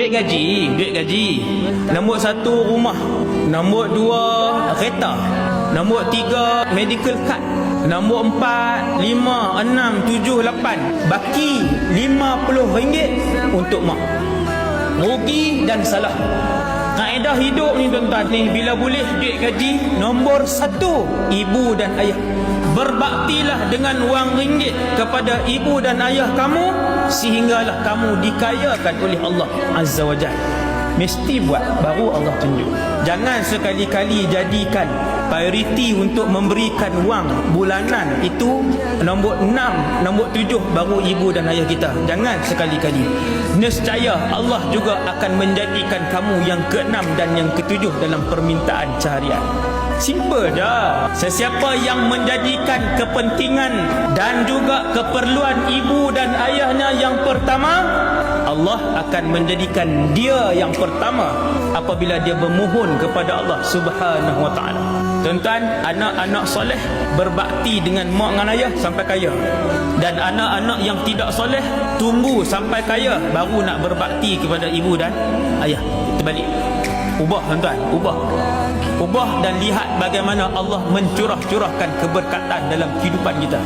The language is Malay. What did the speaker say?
Duit gaji, duit gaji. Nombor satu rumah. Nombor dua kereta. Nombor tiga medical card. Nombor empat, lima, enam, tujuh, lapan. Baki lima puluh ringgit untuk mak. Rugi dan salah. Kaedah hidup ni tuan-tuan ni bila boleh duit gaji nombor satu ibu dan ayah. Berbaktilah dengan wang ringgit kepada ibu dan ayah kamu sehinggalah kamu dikayakan oleh Allah Azza wa Jalla. Mesti buat baru Allah tunjuk. Jangan sekali-kali jadikan prioriti untuk memberikan wang bulanan itu nombor enam, nombor tujuh baru ibu dan ayah kita. Jangan sekali-kali. Nescaya Allah juga akan menjadikan kamu yang keenam dan yang ketujuh dalam permintaan caharian. Simple dah. Sesiapa yang menjadikan kepentingan dan juga keperluan ibu dan ayahnya yang pertama, Allah akan menjadikan dia yang pertama apabila dia bermohon kepada Allah Subhanahu wa taala. Tuan-tuan, anak-anak soleh berbakti dengan mak dan ayah sampai kaya. Dan anak-anak yang tidak soleh tunggu sampai kaya baru nak berbakti kepada ibu dan ayah. Terbalik. Ubah tuan-tuan, ubah. Ubah dan lihat bagaimana Allah mencurah-curahkan keberkatan dalam kehidupan kita.